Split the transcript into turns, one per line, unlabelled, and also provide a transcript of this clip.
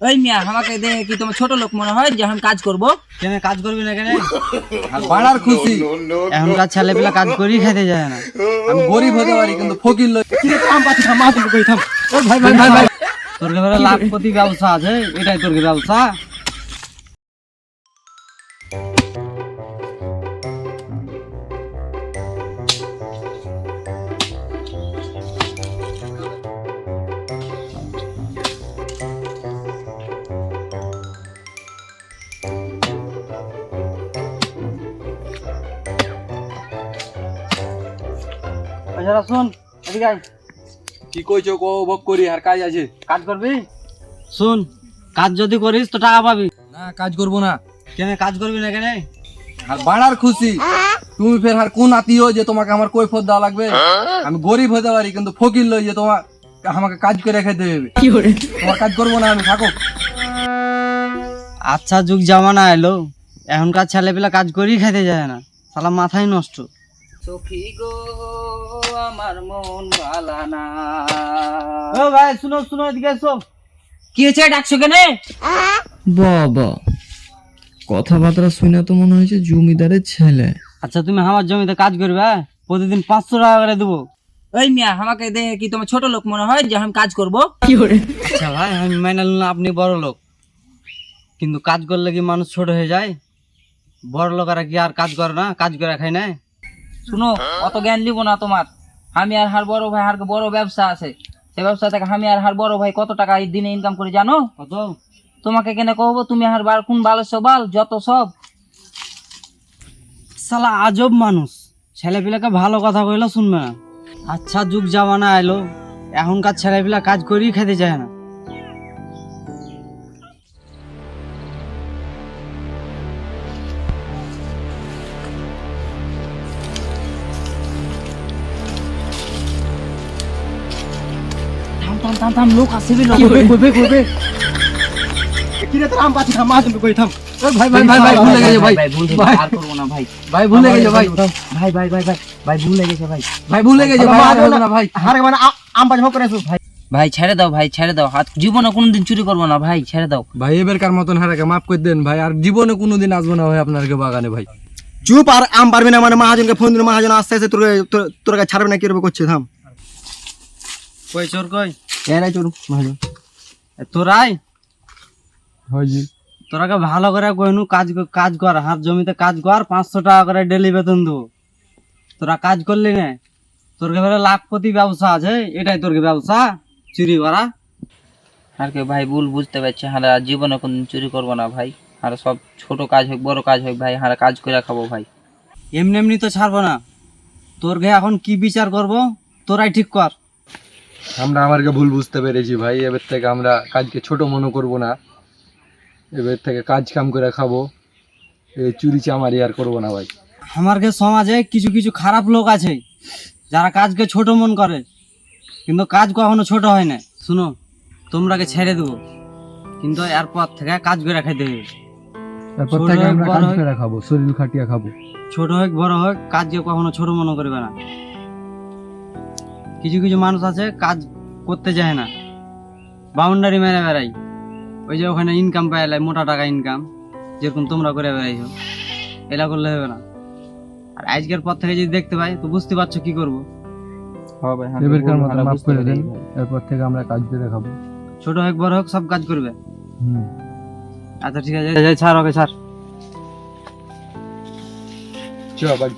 ওই মিয়া আমাকে দেখে কি তোমার ছোট লোক মনে হয় যে এখন কাজ করব?
কেন কাজ করবি না কেন?
আর বাড়ার খুশি।
এখনকার পেলে কাজ করি খেতে যায় না।
আমি গরিব হতে পারি কিন্তু ফকির লোক
ভাই ভাই ভাই ভাই। তোর কাছে লাখপতি ব্যবসা আছে এটাই তোর কি ব্যবসা। আচ্ছা শোন এদিকে আয়।
কি কইছো কো ভোগ করি আর কাজ আছে?
কাজ করবি? শুন কাজ যদি করিস তো টাকা পাবি।
না কাজ করব না।
কেন কাজ করবি না কেন?
আর বাড়ার খুশি। তুমি ফের আর কোন আত্মীয় যে তোমাকে আমার কৈফত দেওয়া লাগবে? আমি গরিব হতে পারি কিন্তু ফকির লই যে তোমার আমাকে কাজ করে খেতে হবে তোমার কাজ করব না আমি থাকো।
আচ্ছা যুগ জামানা এলো। এখনকার ছেলেপিলা কাজ করেই খেতে যায় না। সালা মাথায় নষ্ট।
সখী গো আমার মন ভালা না।
ও ভাই শুনো শুনো এদিকে এসো।
কি হয়েছে? ডাকছো কেন?
বাবা কথাবার্তা শুনে তো মনে হয়েছে জমিদারের ছেলে।
আচ্ছা তুমি আমার জমিতে কাজ করবে হ্যাঁ? প্রতিদিন পাঁচশো টাকা করে দেবো।
ওই মিয়া আমাকে দেখে কি তোমার ছোট লোক মনে হয় যে আমি কাজ করব?
আচ্ছা ভাই আমি মেনে নিলাম আপনি বড় লোক। কিন্তু কাজ করলে কি মানুষ ছোট হয়ে যায়? বড় লোকেরা কি আর কাজ করে না? কাজ করে খায় না?
শুনো অত জ্ঞান লিবো না তোমার। আমি আর হার বড় ভাই হারকে বড় ব্যবসা আছে। সে ব্যবসা থেকে আমি আর হার বড় ভাই কত টাকা এই দিনে ইনকাম করে জানো?
কত?
তোমাকে কেন কহবো তুমি আর বার কোন ভালো সবাল যত সব।
সালা আজব মানুষ। ছেলেপিলাকে ভালো কথা কইলো শুনবে না। আচ্ছা যুগ জামানা এলো এখনকার ছেলেপিলা কাজ করেই খেতে চায় না।
থাম থাম থাম থাম লোক আসবে লোক
ভাই ভাই ভাই ভাই ভুলে গেছে ভাই
ভাই হয়ে গেছে, আর করব না ভাই
ভাই ভুলে গেছে ভাই
ভাই ভাই ভাই ভাই ভাই ভুলে গেছে ভাই
ভাই ভুলে গেছে ভাই আর হবে না ভাই
ভাই ছেড়ে দাও ভাই ছেড়ে দাও হাত জীবনে কোনোদিন চুরি করব না ভাই ছেড়ে দাও
ভাই এবারকার মতন হারাকে মাফ করে দেন ভাই আর জীবনে কোনোদিন আসব না ভাই আপনার বাগানে ভাই
চুপ আর আম পারবি না মানে মহাজনকে ফোন দিল মহাজন আসতে আসতে তোর তোর- তোর কাছে ছাড়বে না কীরকম করছে থাম
কই চোর কই?
এরাই চোর
এ তোরাই
হয় জি।
তোরাকে ভালো করে কইনু কাজ কাজ কর হাত জমিতে কাজ কর পাঁচশো টাকা করে ডেলি বেতন দেবো তোরা কাজ করলি না তোর কাছে লাখপতি ব্যবসা আছে এটাই তোর ব্যবসা চুরি করা।
আর কি ভাই ভুল বুঝতে পারছি হ্যাঁ আর জীবনে কোনদিন চুরি করব না ভাই। আর সব ছোট কাজ হোক বড় কাজ হোক ভাই হ্যাঁ কাজ করে খাব ভাই।
এমনি এমনি তো ছাড়বো না। তোর গে এখন কি বিচার করব? তোরাই ঠিক কর।
আমরা আমারকে ভুল বুঝতে পেরেছি ভাই এবার থেকে আমরা কাজকে ছোট মনে করব না। এবার থেকে কাজ কাম করে খাব। এই চুরি চামারি আর করব না ভাই।
আমারকে সমাজে কিছু কিছু খারাপ লোক আছে যারা কাজকে ছোট মন করে কিন্তু কাজ কখনো ছোট হয় না। শুনো তোমরাকে ছেড়ে দেবো কিন্তু এরপর থেকে কাজ করে খেতে হবে।
তারপর
ছোট
থেকে আমরা কাজ। করে খাব শরীর খাটিয়া খাব।
ছোট হোক বড় হোক কাজকে কখনো ছোট মনে করবে না। কিছু কিছু মানুষ আছে কাজ করতে চায় না। বাউন্ডারি মেরে বেড়াই। ওই যে ওখানে ইনকাম পাই এলাই মোটা টাকা ইনকাম যেরকম তোমরা করে বেড়াইছো। এলা করলে হবে না। আর আজকের পর থেকে যদি দেখতে পাই তো বুঝতে পারছ কি করব।
এবারকার মতো মাফ করে দেন এরপর থেকে আমরা কাজ করে খাব
ছোট হোক বড় হোক সব কাজ করবে।
হুম।
আচ্ছা ঠিক আছে। ছাড় ওকে ছাড়।
বাড়ি